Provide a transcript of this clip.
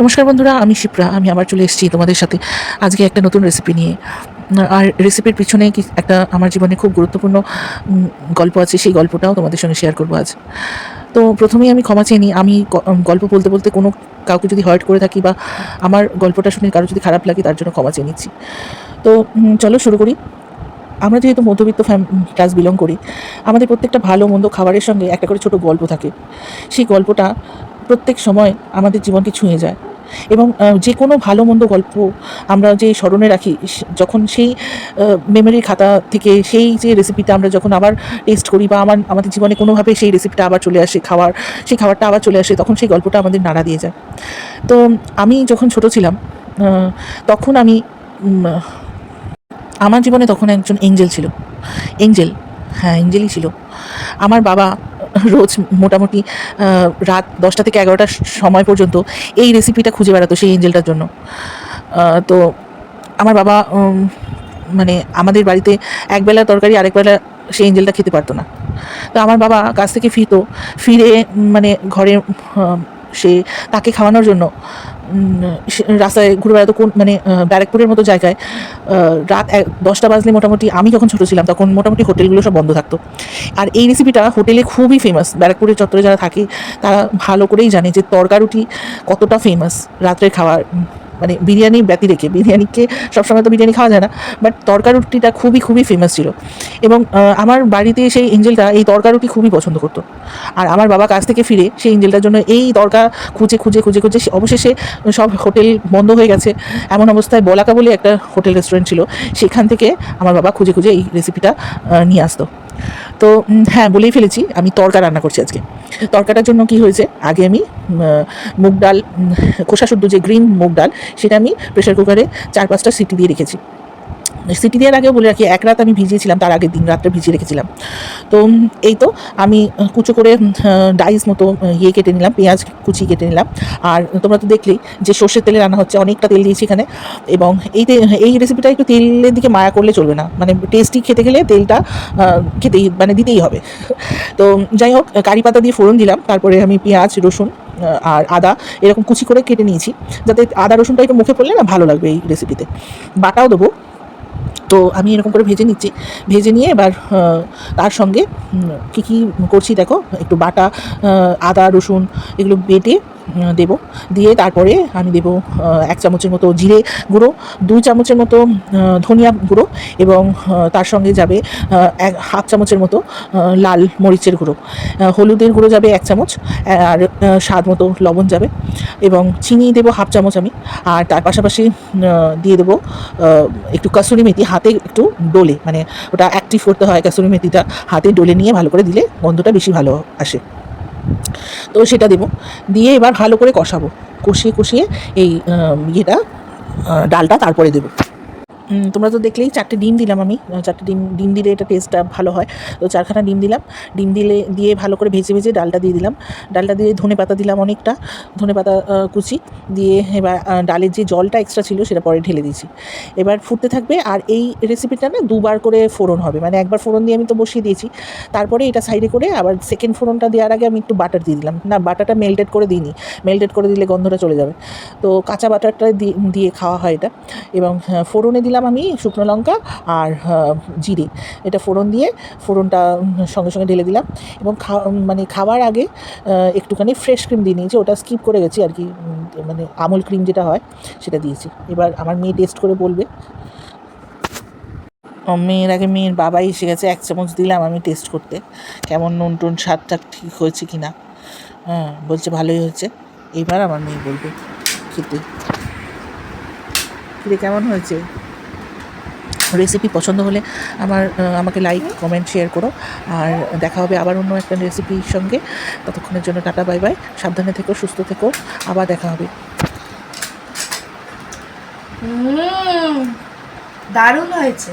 নমস্কার বন্ধুরা, আমি শিপ্রা, আমি আবার চলে এসেছি তোমাদের সাথে। আজকে একটা নতুন রেসিপি নিয়ে। আর রেসিপির পিছনে কি একটা আমার জীবনে খুব গুরুত্বপূর্ণ গল্প আছে, সেই গল্পটাও তোমাদের সঙ্গে শেয়ার করব আজ। তো প্রথমেই আমি ক্ষমা চেয়ে নিই, আমি গল্প বলতে বলতে কোনো কাউকে যদি হার্ট করে থাকি বা আমার গল্পটা শুনে কারও যদি খারাপ লাগে, তার জন্য ক্ষমা চেয়ে নিচ্ছি। তো চলো শুরু করি। আমরা যেহেতু মধ্যবিত্ত ফ্যাম ক্লাস বিলং করি, আমাদের প্রত্যেকটা ভালো মন্দ খাবারের সঙ্গে একটা করে ছোট গল্প থাকে। সেই গল্পটা প্রত্যেক সময় আমাদের জীবনকে ছুঁয়ে যায়। এবং যে কোনো ভালো মন্দ গল্প আমরা যে স্মরণে রাখি যখন সেই মেমোরির খাতা থেকে সেই যে রেসিপিটা আমরা যখন আবার টেস্ট করি বা আমার, আমাদের জীবনে কোনোভাবে সেই রেসিপিটা আবার চলে আসে খাওয়ার, সেই খাবারটা আবার চলে আসে, তখন সেই গল্পটা আমাদের নাড়া দিয়ে যায়। তো, আমি যখন ছোট ছিলাম তখন আমি আমার জীবনে তখন একজন এঞ্জেল ছিল। এঞ্জেল হ্যাঁ এঞ্জেলই ছিল। আমার বাবা রোজ মোটামুটি রাত দশটা থেকে এগারোটার সময় পর্যন্ত এই রেসিপিটা খুঁজে বেড়াতো সেই এঞ্জেলটার জন্য। তো আমার বাবা মানে আমাদের বাড়িতে একবেলা তরকারি, আরেকবেলা সেই এঞ্জেলটা খেতে পারতো না। তো আমার বাবা কাছ থেকে ফিরতো, ফিরে মানে ঘরে সে তাকে খাওয়ানোর জন্য রাস্তায় ঘুরে বেড়াতো কোন মানে ব্যারেকপুরের মতো জায়গায় রাত দশটা বাজলে মোটামুটি আমি যখন ছোটো ছিলাম, তখন মোটামুটি হোটেলগুলো সব বন্ধ থাকতো। আর এই রেসিপিটা হোটেলে খুবই ফেমাস ব্যারাকপুরের চত্বরে যারা থাকে, তারা ভালো করেই জানে যে তরকারুটি কতটা ফেমাস রাত্রে খাওয়ার। মানে বিরিয়ানি ব্যতি রেখে, বিরিয়ানিকে সবসময় তো বিরিয়ানি খাওয়া যায় না বাট তরকা রুটিটা খুবই খুবই ফেমাস ছিল। এবং আমার বাড়িতে সেই এঞ্জেলটা এই তরকা রুটি খুবই পছন্দ করতো। আর আমার বাবা কাছ থেকে ফিরে সেই এঞ্জেলটার জন্য এই তরকা খুঁজে খুঁজে খুঁজে খুঁজে অবশেষে সব হোটেল বন্ধ হয়ে গেছে। এমন অবস্থায় বলাকা বলে একটা হোটেল রেস্টুরেন্ট ছিল, সেখান থেকে আমার বাবা খুঁজে খুঁজে এই রেসিপিটা নিয়ে আসতো। তো হ্যাঁ বলেই ফেলেছি, আমি তরকা রান্না করছি আজকে। তরকাটার জন্য কি হয়েছে? আগে আমি মুগ ডাল খোসা শুদ্ধ যে গ্রিন মুগ ডাল, সেটা আমি প্রেশার কুকারে চার পাঁচটা সিটি দিয়ে রেখেছি। সিটি দেওয়ার আগেও বলে রাখি, এক রাত আমি ভিজিয়েছিলাম, তার আগের দিন রাত্রে ভিজিয়ে রেখেছিলাম। তো এই তো আমি কুচো করে ডাইস মতো ইয়ে কেটে নিলাম, পেঁয়াজ কুচি কেটে নিলাম। আর তোমরা তো দেখলেই যে সর্ষের তেলে রান্না হচ্ছে, অনেকটা তেল দিয়েছি এখানে। এবং এই এই রেসিপিটা একটু তেলের দিকে মায়া করলে চলবে না। মানে টেস্টি খেতে গেলে তেলটা খেতেই মানে দিতেই হবে। তো যাই হোক, কারি পাতা দিয়ে ফোড়ন দিলাম, তারপরে আমি পেঁয়াজ, রসুন আর আদা এরকম কুচি করে কেটে নিয়েছি। যাতে আদা, রসুনটা একটু মুখে পড়লে না ভালো লাগবে এই রেসিপিতে বাটাও দেবো। তো আমি এরকম করে ভেজে নিচ্ছি। ভেজে নিয়ে এবার তার সঙ্গে কী কী করছি দেখো, একটু বাটা আদা, রসুন এগুলো বেটে দেবো। দিয়ে তারপরে আমি দেবো এক চামচের মতো জিরে গুঁড়ো, দুই চামচের মতো ধনিয়া গুঁড়ো এবং তার সঙ্গে যাবে এক, হাফ চামচের মতো লাল মরিচের গুঁড়ো। হলুদের গুঁড়ো যাবে এক চামচ, আর স্বাদ মতো লবণ যাবে এবং চিনি দেবো হাফ চামচ আমি। আর তার পাশাপাশি দিয়ে দেবো একটু কাসুরি মেথি হাতে একটু ডোলে। মানে ওটা অ্যাক্টিভ করতে হয় কাসুরি মেথিটা হাতে ডোলে নিয়ে ভালো করে দিলে গন্ধটা বেশি ভালো আসে। তো সেটা দেবো। দিয়ে এবার ভালো করে কষাবো। কষিয়ে কষিয়ে এই ইয়েটা ডালটা তারপরে দেবো। তোমরা তো দেখলেই চারটে ডিম দিলাম আমি। চারটে ডিম ডিম দিলে এটা টেস্টটা ভালো হয়। তো চারখানা ডিম দিলাম। ডিম দিলে, দিয়ে ভালো করে ভেজে ভেজে ডালটা দিয়ে দিলাম। ডালটা দিয়ে ধনে পাতা দিলাম অনেকটা, ধনে পাতা কুচি। দিয়ে এবার ডালের যে জলটা এক্সট্রা ছিল সেটা পরে ঢেলে দিয়েছি। এবার ফুটতে থাকবে আর এই রেসিপিটা না দুবার করে ফোড়ন হবে। মানে একবার ফোড়ন দিয়ে আমি তো বসিয়ে দিয়েছি। তারপরে এটা সাইডে করে আবার সেকেন্ড ফোড়নটা দেওয়ার আগে আমি একটু বাটার দিয়ে দিলাম। না বাটারটা মেল্টেড করে দিইনি। মেল্টেড করে দিলে গন্ধটা চলে যাবে। তো কাঁচা বাটারটা দিয়ে খাওয়া হয় এটা। এবং ফোড়নে দিলাম আমি শুকনো লঙ্কা আর জিরে। এটা ফোড়ন দিয়ে, ফোড়নটা সঙ্গে সঙ্গে ঢেলে দিলাম। এবং খা মানে খাওয়ার আগে একটুখানি ফ্রেশ ক্রিম দিয়ে নিয়েছি। ওটা স্কিপ করে গেছি আর কি মানে আমুল ক্রিম যেটা হয়, সেটা দিয়েছি। এবার আমার মেয়ে টেস্ট করে বলবে। মেয়ের আগে মেয়ের বাবাই এসে গেছে, এক চামচ দিলাম আমি টেস্ট করতে। কেমন নুন টুন স্বাদটা ঠিক হয়েছে কি না হ্যাঁ বলছে ভালোই হয়েছে। এবার আমার মেয়ে বলবে, খেতে। খেতে কেমন হয়েছে? রেসিপি পছন্দ হলে আমার আমাকে লাইক কমেন্ট শেয়ার করো। আর দেখা হবে আবার অন্য একটা রেসিপির সঙ্গে। ততক্ষণের জন্য টাটা বাই বাই সাবধানে থেকো, সুস্থ থেকো। আবার দেখা হবে। দারুণ হয়েছে।